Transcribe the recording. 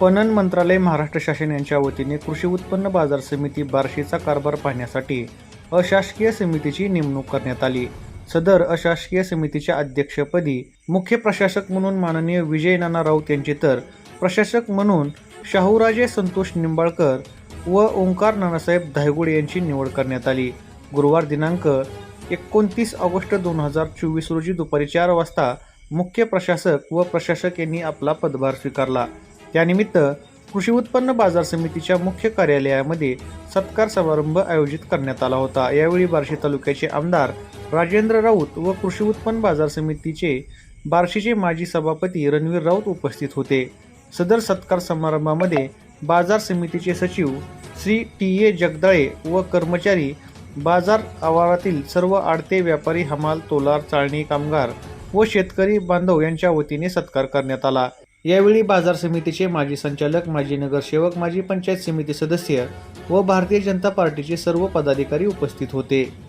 पणन मंत्रालय महाराष्ट्र शासन यांच्या वतीने कृषी उत्पन्न बाजार समिती बार्शीचा कारभार पाहण्यासाठी अशासकीय समितीची नेमणूक करण्यात आली. सदर अशासकीय समितीच्या अध्यक्षपदी मुख्य प्रशासक म्हणून माननीय विजय नाना राऊत यांची तर प्रशासक म्हणून शाहूराजे संतोष निंबाळकर व ओंकार नानासाहेब धायगुड यांची निवड करण्यात आली. गुरुवार दिनांक एकोणतीस ऑगस्ट दोन हजार चोवीस रोजी दुपारी चार वाजता मुख्य प्रशासक व प्रशासक यांनी आपला पदभार स्वीकारला. त्यानिमित्त कृषी उत्पन्न बाजार समितीच्या मुख्य कार्यालयामध्ये सत्कार समारंभ आयोजित करण्यात आला होता. यावेळी बार्शी तालुक्याचे आमदार राजेंद्र राऊत व कृषी उत्पन्न बाजार समितीचे बार्शीचे माजी सभापती रणवीर राऊत उपस्थित होते. सदर सत्कार समारंभामध्ये बाजार समितीचे सचिव श्री टी ए जगदाळे व कर्मचारी बाजार आवारातील सर्व आडते व्यापारी हमाल तोलार चाळणी कामगार व शेतकरी बांधव यांच्या वतीने सत्कार करण्यात आला. यावेळी बाजार समितीचे माजी संचालक माजी नगरसेवक माजी पंचायत समिती सदस्य व भारतीय जनता पार्टीचे सर्व पदाधिकारी उपस्थित होते.